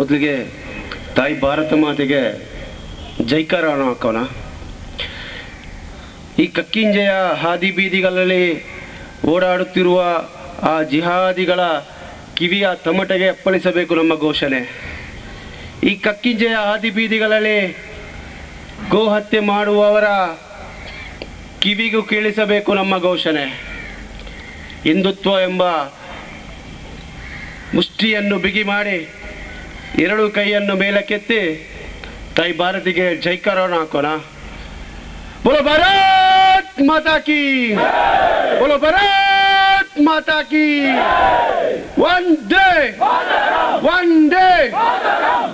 ಮೊದಲಿಗೆ ತಾಯಿ ಭಾರತ ಮಾತೆಗೆ ಜೈಕಾರ ಹಾಕೋಣ. ಈ ಕಕ್ಕಿಂಜೆಯ ಹಾದಿ ಬೀದಿಗಳಲ್ಲಿ ಓಡಾಡುತ್ತಿರುವ ಆ ಜಿಹಾದಿಗಳ ಕಿವಿಯ ತಮಟೆಗೆ ಅಪ್ಪಳಿಸಬೇಕು ನಮ್ಮ ಘೋಷಣೆ. ಈ ಕಕ್ಕಿಂಜೆಯ ಹಾದಿ ಬೀದಿಗಳಲ್ಲಿ ಗೋಹತ್ಯೆ ಮಾಡುವವರ ಕಿವಿಗೂ ಕೇಳಿಸಬೇಕು ನಮ್ಮ ಘೋಷಣೆ. ಹಿಂದುತ್ವ ಎಂಬ ಮುಷ್ಟಿಯನ್ನು ಬಿಗಿ ಮಾಡಿ ಎರಡು ಕೈಯನ್ನು ಮೇಲಕ್ಕೆತ್ತಿ ತಾಯಿ ಭಾರತಿಗೆ ಜೈಕಾರವನ್ನು ಹಾಕೋಣ. ಬೋಲೋ ಭರತ್ ಮಾತಾಕಿ ಬೋಲೋ ಭಾರತ್ ಮಾತಾಕಿ ಒನ್ ಡೇ! ಒನ್ ಡೇ!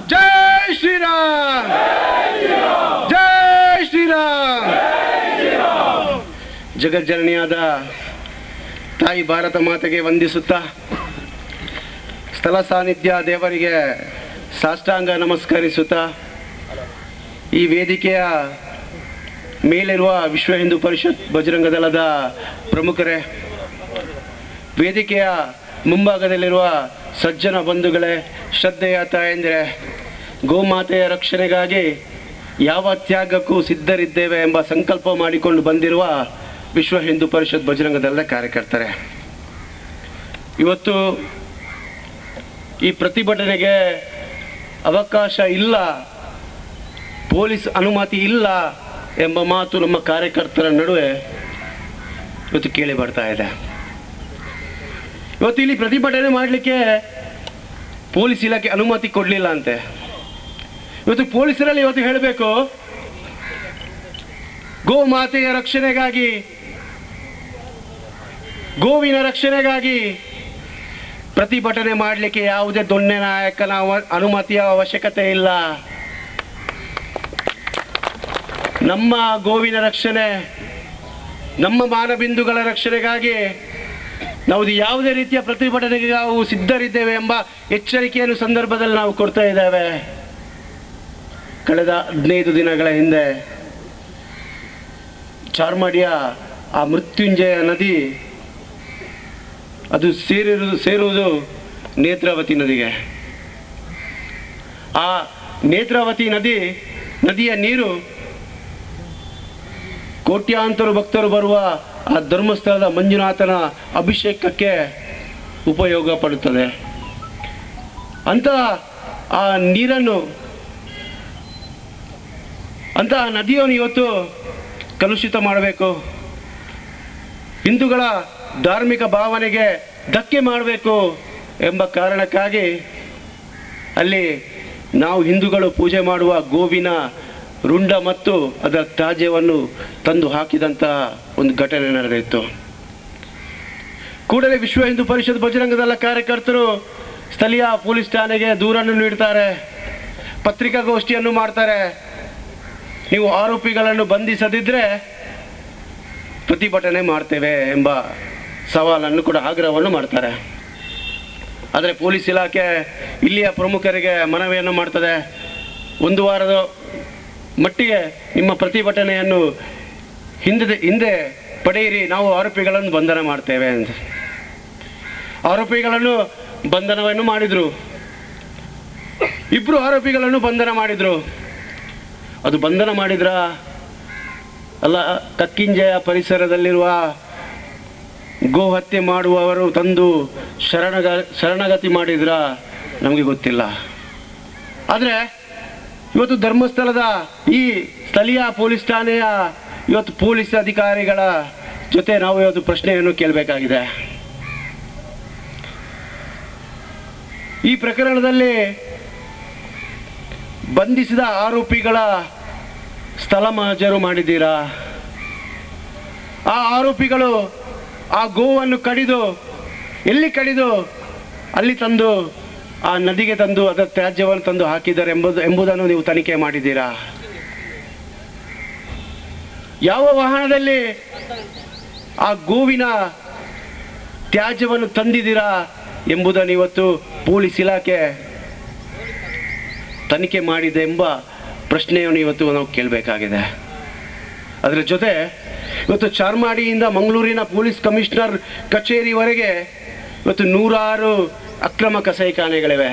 ಜೈ ಶ್ರೀರಾಮ್! ಜೈ ಶ್ರೀರಾಮ್! ಜಗಜ್ಜನನಿಯಾದ ತಾಯಿ ಭಾರತ ಮಾತೆಗೆ ವಂದಿಸುತ್ತಾ, ಸ್ಥಳ ಸಾನ್ನಿಧ್ಯ ದೇವರಿಗೆ ಸಾಷ್ಟಾಂಗ ನಮಸ್ಕರಿಸುತ್ತಾ ಈ ವೇದಿಕೆಯ ಮೇಲಿರುವ ವಿಶ್ವ ಹಿಂದೂ ಪರಿಷತ್ ಬಜರಂಗ ದಳದ ಪ್ರಮುಖರೇ, ವೇದಿಕೆಯ ಮುಂಭಾಗದಲ್ಲಿರುವ ಸಜ್ಜನ ಬಂಧುಗಳೇ ಶ್ರದ್ಧೆಯ ತಾಯಂದಿರೆ ಗೋಮಾತೆಯ ರಕ್ಷಣೆಗಾಗಿ ಯಾವ ತ್ಯಾಗಕ್ಕೂ ಸಿದ್ಧರಿದ್ದೇವೆ ಎಂಬ ಸಂಕಲ್ಪ ಮಾಡಿಕೊಂಡು ಬಂದಿರುವ ವಿಶ್ವ ಹಿಂದೂ ಪರಿಷತ್ ಬಜರಂಗ ದಳದ ಕಾರ್ಯಕರ್ತರೆ. ಇವತ್ತು ಈ ಪ್ರತಿಭಟನೆಗೆ ಅವಕಾಶ ಇಲ್ಲ. ಪೊಲೀಸ್ ಅನುಮತಿ ಇಲ್ಲ ಎಂಬ ಮಾತು ನಮ್ಮ ಕಾರ್ಯಕರ್ತರ ನಡುವೆ ಇವತ್ತು ಕೇಳಿ ಬರ್ತಾ ಇದೆ. ಇವತ್ತು ಇಲ್ಲಿ ಪ್ರತಿಭಟನೆ ಮಾಡಲಿಕ್ಕೆ ಪೊಲೀಸ್ ಇಲಾಖೆ ಅನುಮತಿ ಕೊಡಲಿಲ್ಲ ಅಂತೆ. ಇವತ್ತು ಪೊಲೀಸರಲ್ಲಿ ಇವತ್ತು ಹೇಳಬೇಕು, ಗೋ ಮಾತೆಯ ರಕ್ಷಣೆಗಾಗಿ, ಗೋವಿನ ರಕ್ಷಣೆಗಾಗಿ ಪ್ರತಿಭಟನೆ ಮಾಡಲಿಕ್ಕೆ ಯಾವುದೇ ದೊಣ್ಣೆ ನಾಯಕನ ಅನುಮತಿಯ ಅವಶ್ಯಕತೆ ಇಲ್ಲ. ನಮ್ಮ ಗೋವಿನ ರಕ್ಷಣೆ, ನಮ್ಮ ಮಾನಬಿಂದುಗಳ ರಕ್ಷಣೆಗಾಗಿ ನಾವು ಯಾವುದೇ ರೀತಿಯ ಪ್ರತಿಭಟನೆಗೆ ನಾವು ಸಿದ್ಧರಿದ್ದೇವೆ ಎಂಬ ಎಚ್ಚರಿಕೆಯನ್ನು ಸಂದರ್ಭದಲ್ಲಿ ನಾವು ಕೊಡ್ತಾ ಇದ್ದೇವೆ. ಕಳೆದ ಹದಿನೈದು ದಿನಗಳ ಹಿಂದೆ ಚಾರ್ಮಾಡಿಯ ಆ ಮೃತ್ಯುಂಜಯ ನದಿ ಅದು ಸೇರಿರುವುದು, ಸೇರುವುದು ನೇತ್ರಾವತಿ ನದಿಗೆ. ಆ ನೇತ್ರಾವತಿ ನದಿ, ನದಿಯ ನೀರು ಕೋಟ್ಯಾಂತರ ಭಕ್ತರು ಬರುವ ಆ ಧರ್ಮಸ್ಥಳದ ಮಂಜುನಾಥನ ಅಭಿಷೇಕಕ್ಕೆ ಉಪಯೋಗ ಪಡುತ್ತದೆ. ಅಂತ ಆ ನೀರನ್ನು ಅಂತಹ ನದಿಯನ್ನು ಇವತ್ತು ಕಲುಷಿತ ಮಾಡಬೇಕು. ಹಿಂದೂಗಳ ಧಾರ್ಮಿಕ ಭಾವನೆಗೆ ಧಕ್ಕೆ ಮಾಡಬೇಕು ಎಂಬ ಕಾರಣಕ್ಕಾಗಿ ಅಲ್ಲಿ ನಾವು ಹಿಂದೂಗಳು ಪೂಜೆ ಮಾಡುವ ಗೋವಿನ ರುಂಡ ಮತ್ತು ಅದರ ತ್ಯಾಜ್ಯವನ್ನು ತಂದು ಹಾಕಿದಂತಹ ಒಂದು ಘಟನೆ ನಡೆದಿತ್ತು. ಕೂಡಲೇ ವಿಶ್ವ ಹಿಂದೂ ಪರಿಷತ್ ಬಜರಂಗದಲ್ಲ ಕಾರ್ಯಕರ್ತರು ಸ್ಥಳೀಯ ಪೊಲೀಸ್ ಠಾಣೆಗೆ ದೂರನ್ನು ನೀಡ್ತಾರೆ, ಪತ್ರಿಕಾಗೋಷ್ಠಿಯನ್ನು ಮಾಡ್ತಾರೆ. ನೀವು ಆರೋಪಿಗಳನ್ನು ಬಂಧಿಸದಿದ್ದರೆ ಪ್ರತಿಭಟನೆ ಮಾಡ್ತೇವೆ ಎಂಬ ಸವಾಲನ್ನು ಕೂಡ ಆಗ್ರಹವನ್ನು ಮಾಡ್ತಾರೆ. ಆದರೆ ಪೊಲೀಸ್ ಇಲಾಖೆ ಇಲ್ಲಿಯ ಪ್ರಮುಖರಿಗೆ ಮನವಿಯನ್ನು ಮಾಡ್ತದೆ. ಒಂದು ವಾರದ ಮಟ್ಟಿಗೆ ನಿಮ್ಮ ಪ್ರತಿಭಟನೆಯನ್ನು ಹಿಂದೆ ಹಿಂದೆ ಪಡೆಯಿರಿ, ನಾವು ಆರೋಪಿಗಳನ್ನು ಬಂಧನ ಮಾಡ್ತೇವೆ ಅಂತ. ಆರೋಪಿಗಳನ್ನು ಬಂಧನವನ್ನು ಮಾಡಿದರು. ಇಬ್ಬರು ಆರೋಪಿಗಳನ್ನು ಬಂಧನ ಮಾಡಿದರು. ಅದು ಬಂಧನ ಮಾಡಿದ್ರ? ಅಲ್ಲ, ಕಕ್ಕಿಂಜೆಯ ಪರಿಸರದಲ್ಲಿರುವ ಗೋ ಹತ್ಯೆ ಮಾಡುವವರು ತಂದು ಶರಣಗ, ಶರಣಗತಿ ಮಾಡಿದ್ರ? ನಮಗೆ ಗೊತ್ತಿಲ್ಲ. ಆದರೆ, ಇವತ್ತು ಧರ್ಮಸ್ಥಳದ ಈ ಸ್ಥಳೀಯ ಪೊಲೀಸ್ ಠಾಣೆಯ ಇವತ್ತು ಪೊಲೀಸ್ ಅಧಿಕಾರಿಗಳ ಜೊತೆ ನಾವು ಇವತ್ತು ಪ್ರಶ್ನೆಯನ್ನು ಕೇಳಬೇಕಾಗಿದೆ. ಈ ಪ್ರಕರಣದಲ್ಲಿ ಬಂಧಿಸಿದ ಆರೋಪಿಗಳ ಸ್ಥಳ ಮಹಜರು ಮಾಡಿದ್ದೀರಾ? ಆ ಆರೋಪಿಗಳು ಆ ಗೋವನ್ನು ಕಡಿದು, ಎಲ್ಲಿ ಕಡಿದು, ಅಲ್ಲಿ ತಂದು, ಆ ನದಿಗೆ ತಂದು ಅದರ ತ್ಯಾಜ್ಯವನ್ನು ತಂದು ಹಾಕಿದ್ದಾರೆ ಎಂಬುದು, ಎಂಬುದನ್ನು ನೀವು ತನಿಖೆ ಮಾಡಿದ್ದೀರಾ? ಯಾವ ವಾಹನದಲ್ಲಿ ಆ ಗೋವಿನ ತ್ಯಾಜ್ಯವನ್ನು ತಂದಿದ್ದೀರಾ ಎಂಬುದನ್ನು ಇವತ್ತು ಪೊಲೀಸ್ ಇಲಾಖೆ ತನಿಖೆ ಮಾಡಿದೆ ಎಂಬ ಪ್ರಶ್ನೆಯನ್ನು ಇವತ್ತು ನಾವು ಕೇಳಬೇಕಾಗಿದೆ. ಅದರ ಜೊತೆ ಇವತ್ತು ಚಾರ್ಮಾಡಿಯಿಂದ ಮಂಗಳೂರಿನ ಪೊಲೀಸ್ ಕಮಿಷನರ್ ಕಚೇರಿವರೆಗೆ ಇವತ್ತು ನೂರಾರು ಅಕ್ರಮ ಕಸಾಯಿಖಾನೆಗಳಿವೆ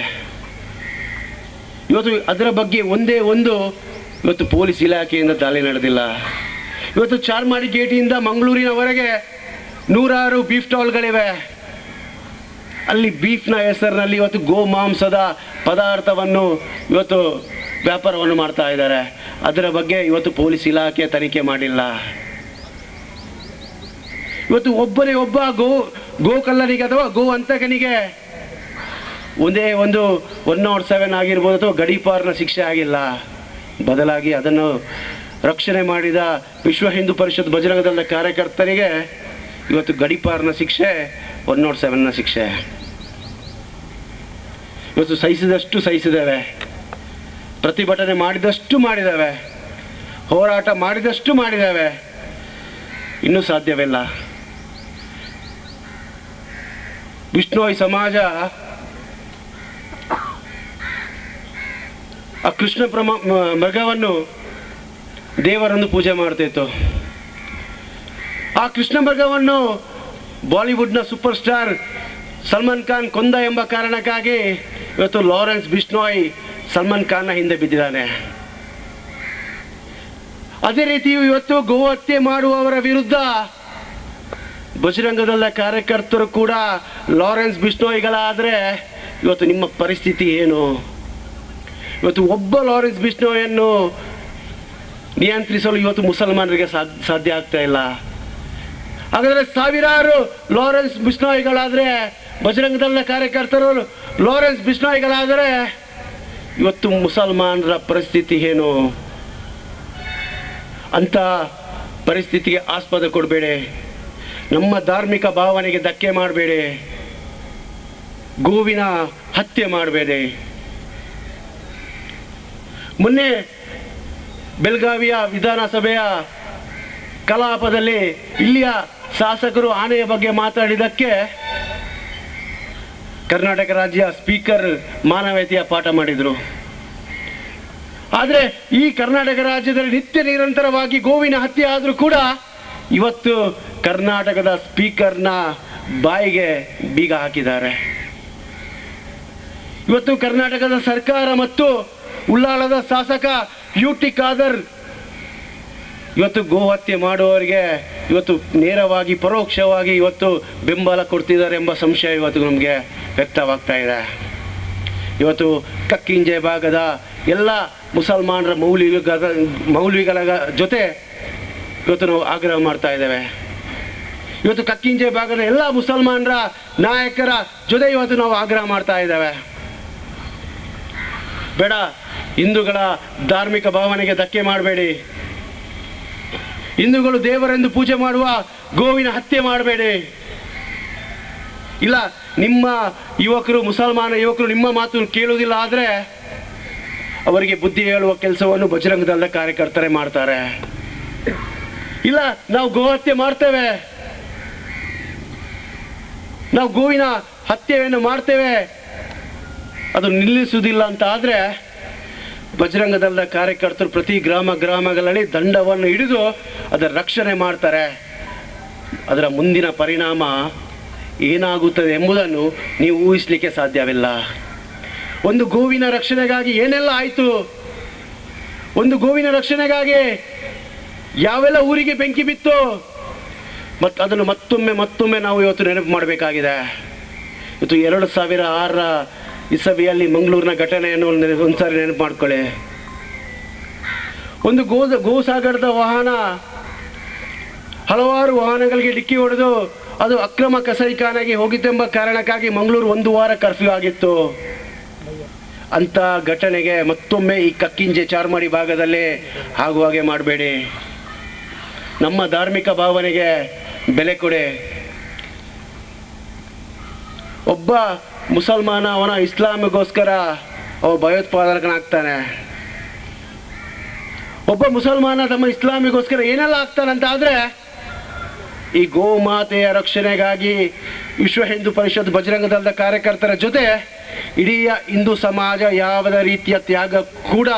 ಇವತ್ತು ಅದರ ಬಗ್ಗೆ ಒಂದೇ ಒಂದು ಇವತ್ತು ಪೊಲೀಸ್ ಇಲಾಖೆಯಿಂದ ದಾಳಿ ನಡೆದಿಲ್ಲ. ಇವತ್ತು ಚಾರ್ಮಾಡಿ ಗೇಟಿಯಿಂದ ಮಂಗಳೂರಿನವರೆಗೆ ನೂರಾರು ಬೀಫ್ ಸ್ಟಾಲ್ಗಳಿವೆ. ಅಲ್ಲಿ ಬೀಫ್ನ ಹೆಸರಿನಲ್ಲಿ ಇವತ್ತು ಗೋಮಾಂಸದ ಪದಾರ್ಥವನ್ನು ಇವತ್ತು ವ್ಯಾಪಾರವನ್ನು ಮಾಡ್ತಾ ಇದ್ದಾರೆ. ಅದರ ಬಗ್ಗೆ ಇವತ್ತು ಪೊಲೀಸ್ ಇಲಾಖೆ ತನಿಖೆ ಮಾಡಿಲ್ಲ. ಇವತ್ತು ಒಬ್ಬನೇ ಒಬ್ಬ ಗೋ, ಗೋಕಲ್ಲನಿಗೆ ಅಥವಾ ಗೋ ಅಂತಕನಿಗೆ ಒಂದೇ ಒಂದು ಒನ್ ನಾಟ್ ಸೆವೆನ್ ಆಗಿರ್ಬೋದು ಅಥವಾ ಗಡೀಪಾರ್ನ ಶಿಕ್ಷೆ ಆಗಿಲ್ಲ. ಬದಲಾಗಿ ಅದನ್ನು ರಕ್ಷಣೆ ಮಾಡಿದ ವಿಶ್ವ ಹಿಂದೂ ಪರಿಷತ್ ಬಜರಂಗದಳ ಕಾರ್ಯಕರ್ತರಿಗೆ ಇವತ್ತು ಗಡೀಪಾರ್ನ ಶಿಕ್ಷೆ, ಒನ್ ನಾಟ್ ಸೆವೆನ್ನ ಶಿಕ್ಷೆ. ಇವತ್ತು ಸಹಿಸಿದಷ್ಟು ಸಹಿಸಿದ್ದೇವೆ. ಪ್ರತಿಭಟನೆ ಮಾಡಿದಷ್ಟು ಮಾಡಿದ್ದಾವೆ ಹೋರಾಟ ಮಾಡಿದಷ್ಟು ಮಾಡಿದ್ದಾವೆ ಇನ್ನೂ ಸಾಧ್ಯವಿಲ್ಲ. ವಿಷ್ಣೋಯ್ ಸಮಾಜ ಆ ಕೃಷ್ಣ ಪ್ರಮ ಮೃಗವನ್ನು ದೇವರನ್ನು ಪೂಜೆ ಮಾಡ್ತಿತ್ತು ಆ ಕೃಷ್ಣ ಮೃಗವನ್ನು ಬಾಲಿವುಡ್ನ ಸೂಪರ್ ಸ್ಟಾರ್ ಸಲ್ಮಾನ್ ಖಾನ್ ಕೊಂದ ಎಂಬ ಕಾರಣಕ್ಕಾಗಿ ಇವತ್ತು ಲಾರೆನ್ಸ್ ಬಿಷ್ಣೋಯ್ ಸಲ್ಮಾನ್ ಖಾನ್ನ ಹಿಂದೆ ಬಿದ್ದಿದ್ದಾನೆ. ಅದೇ ರೀತಿ ಇವತ್ತು ಗೋಹತ್ಯೆ ಮಾಡುವವರ ವಿರುದ್ಧ ಬಜರಂಗದಲ್ಲ ಕಾರ್ಯಕರ್ತರು ಕೂಡ ಲಾರೆನ್ಸ್ ಬಿಷ್ಣೋಯಿಗಳಾದರೆ ಇವತ್ತು ನಿಮ್ಮ ಪರಿಸ್ಥಿತಿ ಏನು? ಇವತ್ತು ಒಬ್ಬ ಲಾರೆನ್ಸ್ ಬಿಷ್ಣೋಯನ್ನು ನಿಯಂತ್ರಿಸಲು ಇವತ್ತು ಮುಸಲ್ಮಾನರಿಗೆ ಸಾಧ್ಯ ಆಗ್ತಾ ಇಲ್ಲ. ಹಾಗಾದರೆ ಸಾವಿರಾರು ಲಾರೆನ್ಸ್ ಬಿಷ್ಣೋಯಿಗಳಾದರೆ ಬಜರಂಗದಲ್ಲ ಕಾರ್ಯಕರ್ತರು ಲಾರೆನ್ಸ್ ಬಿಷ್ಣೋಯ್ಗಳಾದರೆ ಇವತ್ತು ಮುಸಲ್ಮಾನರ ಪರಿಸ್ಥಿತಿ ಏನು? ಅಂತ ಪರಿಸ್ಥಿತಿಗೆ ಆಸ್ಪದ ಕೊಡಬೇಡಿ. ನಮ್ಮ ಧಾರ್ಮಿಕ ಭಾವನೆಗೆ ಧಕ್ಕೆ ಮಾಡಬೇಡಿ. ಗೋವಿನ ಹತ್ಯೆ ಮಾಡಬೇಡಿ. ಮೊನ್ನೆ ಬೆಳಗಾವಿಯ ವಿಧಾನಸಭೆಯ ಕಲಾಪದಲ್ಲಿ ಇಲ್ಲಿಯ ಶಾಸಕರು ಆನೆಯ ಬಗ್ಗೆ ಮಾತಾಡಿದ್ದಕ್ಕೆ ಕರ್ನಾಟಕ ರಾಜ್ಯ ಸ್ಪೀಕರ್ ಮಾನವೀಯತೆಯ ಪಾಠ ಮಾಡಿದರು. ಆದರೆ ಈ ಕರ್ನಾಟಕ ರಾಜ್ಯದಲ್ಲಿ ನಿತ್ಯ ನಿರಂತರವಾಗಿ ಗೋವಿನ ಹತ್ಯೆ ಆದರೂ ಕೂಡ ಇವತ್ತು ಕರ್ನಾಟಕದ ಸ್ಪೀಕರ್ನ ಬಾಯಿಗೆ ಬೀಗ ಹಾಕಿದ್ದಾರೆ. ಇವತ್ತು ಕರ್ನಾಟಕದ ಸರ್ಕಾರ ಮತ್ತು ಉಳ್ಳಾಳದ ಶಾಸಕ ಯು ಟಿ ಖಾದರ್ ಇವತ್ತು ಗೋಹತ್ಯೆ ಮಾಡುವವರಿಗೆ ಇವತ್ತು ನೇರವಾಗಿ, ಪರೋಕ್ಷವಾಗಿ ಇವತ್ತು ಬೆಂಬಲ ಕೊಡ್ತಿದ್ದಾರೆ ಎಂಬ ಸಂಶಯ ಇವತ್ತು ನಮಗೆ ವ್ಯಕ್ತವಾಗ್ತಾ ಇದೆ. ಇವತ್ತು ಕಕ್ಕಿಂಜೆ ಭಾಗದ ಎಲ್ಲ ಮುಸಲ್ಮಾನರ ಮೌಲ್ಯ ಮೌಲ್ವಿಗಳ ಜೊತೆ ಇವತ್ತು ನಾವು ಆಗ್ರಹ ಮಾಡ್ತಾ ಇದ್ದೇವೆ. ಇವತ್ತು ಕಕ್ಕಿಂಜೆ ಭಾಗದ ಎಲ್ಲ ಮುಸಲ್ಮಾನರ ನಾಯಕರ ಜೊತೆ ಇವತ್ತು ನಾವು ಆಗ್ರಹ ಮಾಡ್ತಾ ಇದ್ದೇವೆ. ಬೇಡ, ಹಿಂದೂಗಳ ಧಾರ್ಮಿಕ ಭಾವನೆಗೆ ಧಕ್ಕೆ ಮಾಡಬೇಡಿ. ಹಿಂದೂಗಳು ದೇವರೆಂದು ಪೂಜೆ ಮಾಡುವ ಗೋವಿನ ಹತ್ಯೆ ಮಾಡಬೇಡಿ. ಇಲ್ಲ, ನಿಮ್ಮ ಯುವಕರು, ಮುಸಲ್ಮಾನ ಯುವಕರು ನಿಮ್ಮ ಮಾತು ಕೇಳುವುದಿಲ್ಲ ಆದರೆ ಅವರಿಗೆ ಬುದ್ಧಿ ಹೇಳುವ ಕೆಲಸವನ್ನು ಬಜರಂಗದಲ್ಲ ಕಾರ್ಯಕರ್ತರೇ ಮಾಡ್ತಾರೆ. ಇಲ್ಲ, ನಾವು ಗೋ ಹತ್ಯೆ ಮಾಡ್ತೇವೆ. ನಾವು ಗೋವಿನ ಹತ್ಯೆಯನ್ನು ಮಾಡ್ತೇವೆ. ಅದು ನಿಲ್ಲಿಸುವುದಿಲ್ಲ ಅಂತ ಆದರೆ ಬಜರಂಗದಲ್ಲ ಕಾರ್ಯಕರ್ತರು ಪ್ರತಿ ಗ್ರಾಮ ಗ್ರಾಮಗಳಲ್ಲಿ ದಂಡವನ್ನು ಹಿಡಿದು ಅದರ ರಕ್ಷಣೆ ಮಾಡ್ತಾರೆ. ಅದರ ಮುಂದಿನ ಪರಿಣಾಮ ಏನಾಗುತ್ತದೆ ಎಂಬುದನ್ನು ನೀವು ಊಹಿಸಲಿಕ್ಕೆ ಸಾಧ್ಯವಿಲ್ಲ. ಒಂದು ಗೋವಿನ ರಕ್ಷಣೆಗಾಗಿ ಏನೆಲ್ಲ ಆಯಿತು? ಒಂದು ಗೋವಿನ ರಕ್ಷಣೆಗಾಗಿ ಯಾವೆಲ್ಲ ಊರಿಗೆ ಬೆಂಕಿ ಬಿತ್ತು? ಮತ್ತು ಅದನ್ನು ಮತ್ತೊಮ್ಮೆ ಮತ್ತೊಮ್ಮೆ ನಾವು ಇವತ್ತು ನೆನಪು ಮಾಡಬೇಕಾಗಿದೆ. ಇವತ್ತು ಎರಡು ಸಾವಿರ ಆರರ ಇಸವಿಯಲ್ಲಿ ಮಂಗಳೂರಿನ ಘಟನೆಯನ್ನು ಒಂದ್ಸಾರಿ ನೆನಪು ಮಾಡ್ಕೊಳ್ಳಿ ಒಂದು ಗೋ ಗೋಸಾಗರದ ವಾಹನ, ಹಲವಾರು ವಾಹನಗಳಿಗೆ ಡಿಕ್ಕಿ ಹೊಡೆದು ಅದು ಅಕ್ರಮ ಕಸರಿಕಾನಾಗಿ ಹೋಗಿತ್ತೆಂಬ ಕಾರಣಕ್ಕಾಗಿ ಮಂಗಳೂರು ಒಂದು ವಾರ ಕರ್ಫ್ಯೂ ಆಗಿತ್ತು. ಅಂತ ಘಟನೆಗೆ ಮತ್ತೊಮ್ಮೆ ಈ ಕಕ್ಕಿಂಜೆ ಚಾರ್ಮಾಡಿ ಭಾಗದಲ್ಲಿ ಆಗುವ ಹಾಗೆ ಮಾಡಬೇಡಿ. ನಮ್ಮ ಧಾರ್ಮಿಕ ಭಾವನೆಗೆ ಬೆಲೆ ಕೊಡಿ. ಒಬ್ಬ ಮುಸಲ್ಮಾನ ಅವನ ಇಸ್ಲಾಮಿಗೋಸ್ಕರ ಅವ ಭಯೋತ್ಪಾದಕನಾಗ್ತಾನೆ. ಒಬ್ಬ ಮುಸಲ್ಮಾನ ತಮ್ಮ ಇಸ್ಲಾಮಿಗೋಸ್ಕರ ಏನೆಲ್ಲ ಆಗ್ತಾನಂತ ಆದರೆ ಈ ಗೋಮಾತೆಯ ರಕ್ಷಣೆಗಾಗಿ ವಿಶ್ವ ಹಿಂದೂ ಪರಿಷತ್ ಬಜರಂಗ ದಳದ ಕಾರ್ಯಕರ್ತರ ಜೊತೆ ಇಡೀ ಹಿಂದೂ ಸಮಾಜ ಯಾವುದೇ ರೀತಿಯ ತ್ಯಾಗ ಕೂಡ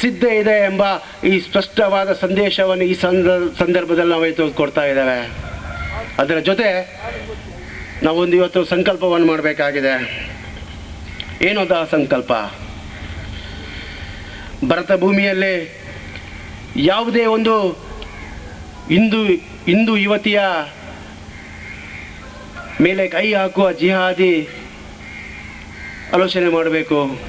ಸಿದ್ಧ ಇದೆ ಎಂಬ ಈ ಸ್ಪಷ್ಟವಾದ ಸಂದೇಶವನ್ನು ಈ ಸಂದ, ಸಂದರ್ಭದಲ್ಲಿ ನಾವು ಕೊಡ್ತಾ ಇದ್ದೇವೆ. ಅದರ ಜೊತೆ ನಾವೊಂದು ಇವತ್ತು ಸಂಕಲ್ಪವನ್ನು ಮಾಡಬೇಕಾಗಿದೆ. ಏನು ಆ ಸಂಕಲ್ಪ? ಭರತ ಭೂಮಿಯಲ್ಲಿ ಯಾವುದೇ ಒಂದು ಹಿಂದೂ ಹಿಂದೂ ಯುವತಿಯ ಮೇಲೆ ಕೈ ಹಾಕುವ ಜಿಹಾದಿ ಆಲೋಚನೆ ಮಾಡಬೇಕು.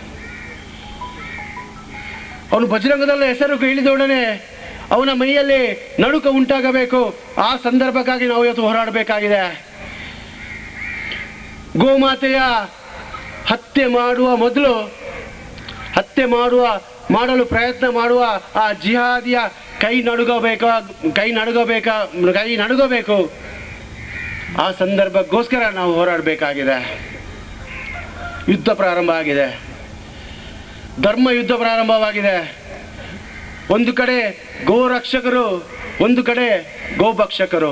ಅವನು ಬಜರಂಗದಲ್ಲ ಹೆಸರು ಕೇಳಿದೊಡನೆ ಅವನ ಮೈಯಲ್ಲಿ ನಡುಕ ಉಂಟಾಗಬೇಕು. ಆ ಸಂದರ್ಭಕ್ಕಾಗಿ ನಾವು ಇವತ್ತು ಹೋರಾಡಬೇಕಾಗಿದೆ. ಗೋಮಾತೆಯ ಹತ್ಯೆ ಮಾಡುವ ಮೊದಲು, ಹತ್ಯೆ ಮಾಡುವ, ಮಾಡಲು ಪ್ರಯತ್ನ ಮಾಡುವ ಆ ಜಿಹಾದಿಯ ಕೈ ನಡುಗಬೇಕ ಕೈ ನಡುಗಬೇಕ, ಕೈ ನಡುಗಬೇಕು. ಆ ಸಂದರ್ಭಕ್ಕೋಸ್ಕರ ನಾವು ಹೋರಾಡಬೇಕಾಗಿದೆ. ಯುದ್ಧ ಪ್ರಾರಂಭ ಆಗಿದೆ. ಧರ್ಮ ಯುದ್ಧ ಪ್ರಾರಂಭವಾಗಿದೆ. ಒಂದು ಕಡೆ ಗೋರಕ್ಷಕರು, ಒಂದು ಕಡೆ ಗೋಭಕ್ಷಕರು.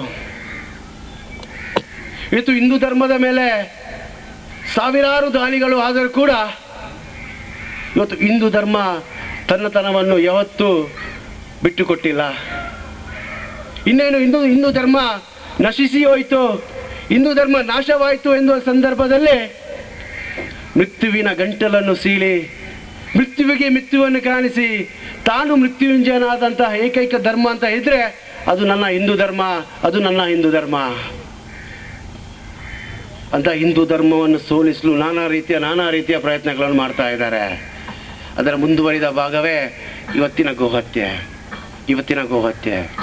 ಇವತ್ತು ಹಿಂದೂ ಧರ್ಮದ ಮೇಲೆ ಸಾವಿರಾರು ದಾಳಿಗಳು ಆದರೂ ಕೂಡ ಇವತ್ತು ಹಿಂದೂ ಧರ್ಮ ತನ್ನತನವನ್ನು ಯಾವತ್ತೂ ಬಿಟ್ಟುಕೊಟ್ಟಿಲ್ಲ. ಇನ್ನೇನು ಹಿಂದೂ ಹಿಂದೂ ಧರ್ಮ ನಶಿಸಿ ಹೋಯಿತು, ಹಿಂದೂ ಧರ್ಮ ನಾಶವಾಯಿತು ಎನ್ನುವ ಸಂದರ್ಭದಲ್ಲಿ ಮೃತ್ಯುವಿನ ಗಂಟಲನ್ನು ಸೀಳಿ, ಮೃತ್ಯುವಿಗೆ ಮೃತ್ಯುವನ್ನು ಕಾಣಿಸಿ ತಾನು ಮೃತ್ಯುಂಜಯನಾದಂತಹ ಏಕೈಕ ಧರ್ಮ ಅಂತ ಇದ್ರೆ ಅದು ನನ್ನ ಹಿಂದೂ ಧರ್ಮ, ಅದು ನನ್ನ ಹಿಂದೂ ಧರ್ಮ. ಅಂತ ಹಿಂದೂ ಧರ್ಮವನ್ನು ಸೋಲಿಸಲು ನಾನಾ ರೀತಿಯ ನಾನಾ ರೀತಿಯ ಪ್ರಯತ್ನಗಳನ್ನು ಮಾಡ್ತಾ ಇದ್ದಾರೆ. ಅದರ ಮುಂದುವರಿದ ಭಾಗವೇ ಇವತ್ತಿನ ಗೋಹತ್ಯೆ. ಇವತ್ತಿನ ಗೋಹತ್ಯೆ.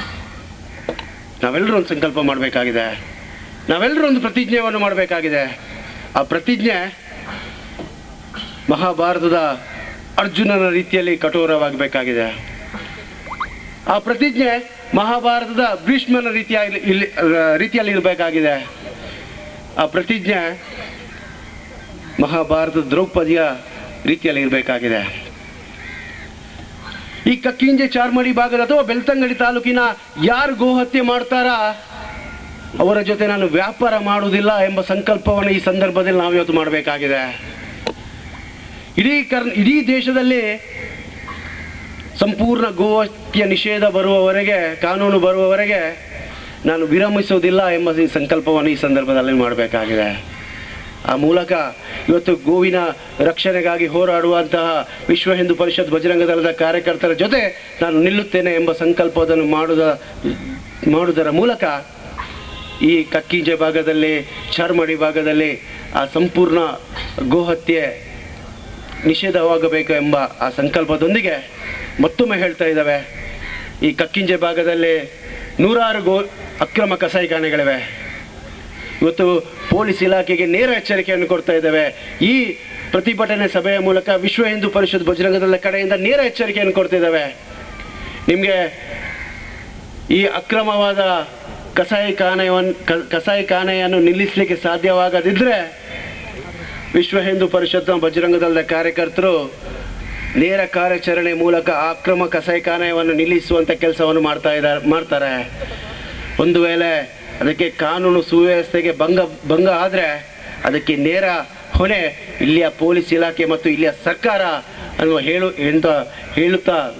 ನಾವೆಲ್ಲರೂ ಒಂದು ಸಂಕಲ್ಪ ಮಾಡಬೇಕಾಗಿದೆ. ನಾವೆಲ್ಲರೂ ಒಂದು ಪ್ರತಿಜ್ಞೆಯನ್ನು ಮಾಡಬೇಕಾಗಿದೆ. ಆ ಪ್ರತಿಜ್ಞೆ ಮಹಾಭಾರತದ ಅರ್ಜುನನ ರೀತಿಯಲ್ಲಿ ಕಠೋರವಾಗಬೇಕಾಗಿದೆ. ಆ ಪ್ರತಿಜ್ಞೆ ಮಹಾಭಾರತದ ಭೀಷ್ಮನ ರೀತಿಯಾಗಿ ರೀತಿಯಲ್ಲಿ ಇರಬೇಕಾಗಿದೆ. ಆ ಪ್ರತಿಜ್ಞೆ ಮಹಾಭಾರತದ ದ್ರೌಪದಿಯ ರೀತಿಯಲ್ಲಿ ಇರಬೇಕಾಗಿದೆ. ಈ ಕಕ್ಕಿಂಜೆ ಚಾರ್ಮಡಿ ಭಾಗದ ಅಥವಾ ಬೆಳ್ತಂಗಡಿ ತಾಲೂಕಿನ ಯಾರು ಗೋಹತ್ಯೆ ಮಾಡ್ತಾರ, ಅವರ ಜೊತೆ ನಾನು ವ್ಯಾಪಾರ ಮಾಡುವುದಿಲ್ಲ ಎಂಬ ಸಂಕಲ್ಪವನ್ನು ಈ ಸಂದರ್ಭದಲ್ಲಿ ನಾವು ಇವತ್ತು ಮಾಡಬೇಕಾಗಿದೆ. ಇಡೀ ಕರ್, ಇಡೀ ದೇಶದಲ್ಲಿ ಸಂಪೂರ್ಣ ಗೋಹತ್ಯೆ ನಿಷೇಧ ಬರುವವರೆಗೆ, ಕಾನೂನು ಬರುವವರೆಗೆ ನಾನು ವಿರಮಿಸುವುದಿಲ್ಲ ಎಂಬ ಈ ಸಂಕಲ್ಪವನ್ನು ಈ ಸಂದರ್ಭದಲ್ಲಿ ಮಾಡಬೇಕಾಗಿದೆ. ಆ ಮೂಲಕ ಇವತ್ತು ಗೋವಿನ ರಕ್ಷಣೆಗಾಗಿ ಹೋರಾಡುವಂತಹ ವಿಶ್ವ ಹಿಂದೂ ಪರಿಷತ್ ಬಜರಂಗ ದಳದ ಕಾರ್ಯಕರ್ತರ ಜೊತೆ ನಾನು ನಿಲ್ಲುತ್ತೇನೆ ಎಂಬ ಸಂಕಲ್ಪವನ್ನು ಮಾಡುವ ಮಾಡುವುದರ ಮೂಲಕ ಈ ಕಕ್ಕಿಂಜೆ ಭಾಗದಲ್ಲಿ, ಚಾರ್ಮಡಿ ಭಾಗದಲ್ಲಿ ಆ ಸಂಪೂರ್ಣ ಗೋಹತ್ಯೆ ನಿಷೇಧವಾಗಬೇಕು ಎಂಬ ಆ ಸಂಕಲ್ಪದೊಂದಿಗೆ ಮತ್ತೊಮ್ಮೆ ಹೇಳ್ತಾ ಇದ್ದಾವೆ. ಈ ಕಕ್ಕಿಂಜೆ ಭಾಗದಲ್ಲಿ ನೂರಾರು ಗೋ ಅಕ್ರಮ ಕಸಾಯಿಖಾನೆಗಳಿವೆ ಇವತ್ತು ಪೊಲೀಸ್ ಇಲಾಖೆಗೆ ನೇರ ಎಚ್ಚರಿಕೆಯನ್ನು ಕೊಡ್ತಾ ಇದ್ದೇವೆ. ಈ ಪ್ರತಿಭಟನೆ ಸಭೆಯ ಮೂಲಕ ವಿಶ್ವ ಹಿಂದೂ ಪರಿಷತ್ ಬಜರಂಗದಳ ಕಡೆಯಿಂದ ನೇರ ಎಚ್ಚರಿಕೆಯನ್ನು ಕೊಡ್ತಿದ್ದೇವೆ ನಿಮಗೆ ಈ ಅಕ್ರಮವಾದ ಕಸಾಯಿಖಾನೆಯನ್ನು ಕಸಾಯಿಖಾನೆಯನ್ನು ನಿಲ್ಲಿಸಲಿಕ್ಕೆ ಸಾಧ್ಯವಾಗದಿದ್ದರೆ ವಿಶ್ವ ಹಿಂದೂ ಪರಿಷತ್ನ ಬಜರಂಗದಳದ ಕಾರ್ಯಕರ್ತರು ನೇರ ಕಾರ್ಯಾಚರಣೆ ಮೂಲಕ ಅಕ್ರಮ ಕಸಾಯಿಖಾನೆಯನ್ನು ನಿಲ್ಲಿಸುವಂಥ ಕೆಲಸವನ್ನು ಮಾಡ್ತಾ ಇದ್ದಾರೆ, ಮಾಡ್ತಾರೆ. ಒಂದು ವೇಳೆ ಅದಕ್ಕೆ ಕಾನೂನು ಸುವ್ಯವಸ್ಥೆಗೆ ಭಂಗ ಭಂಗ ಆದರೆ ಅದಕ್ಕೆ ನೇರ ಹೊಣೆ ಇಲ್ಲಿಯ ಪೊಲೀಸ್ ಇಲಾಖೆ ಮತ್ತು ಇಲ್ಲಿಯ ಸರ್ಕಾರ ಅನ್ನುವ ಹೇಳು, ಎಂತ ಹೇಳುತ್ತಾ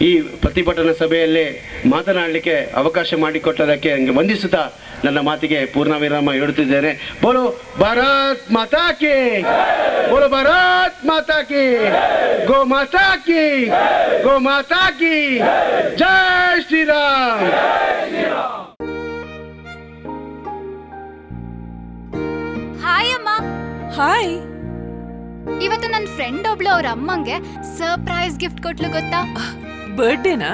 ಈ ಪ್ರತಿಭಟನಾ ಸಭೆಯಲ್ಲಿ ಮಾತನಾಡಲಿಕ್ಕೆ ಅವಕಾಶ ಮಾಡಿಕೊಟ್ಟದಕ್ಕೆ ನನಗೆ ವಂದಿಸುತ್ತಾ ನನ್ನ ಮಾತಿಗೆ ಪೂರ್ಣ ವಿರಾಮ ಹೇಳುತ್ತಿದ್ದೇನೆ. ಬೋಲು ಭಾರತ್ ಮಾತಾಕೆ ಬೋಲು ಬೋಲೋ ಭಾರತ್ ಮಾತಾ ಕಿ ಗೋ ಮಾತಾ ಕಿ ಗೋ ಮಾತಾ ಕಿ ಜೈ ಶ್ರೀರಾಮ್ ಹಾಯ್ ಅಮ್ಮ ಹಾಯ್ ಇವತ್ತು ನನ್ನ ಫ್ರೆಂಡ್ ಒಬ್ಳು ಅವ್ರ ಅಮ್ಮಂಗೆ ಸರ್ಪ್ರೈಸ್ ಗಿಫ್ಟ್ ಕೊಟ್ಲು ಗೊತ್ತಾ? ಬರ್ಡೇನಾ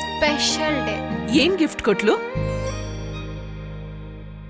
ಸ್ಪೆಷಲ್ ಡೇ ಏನ್ ಗಿಫ್ಟ್ ಕೊಟ್ಲು?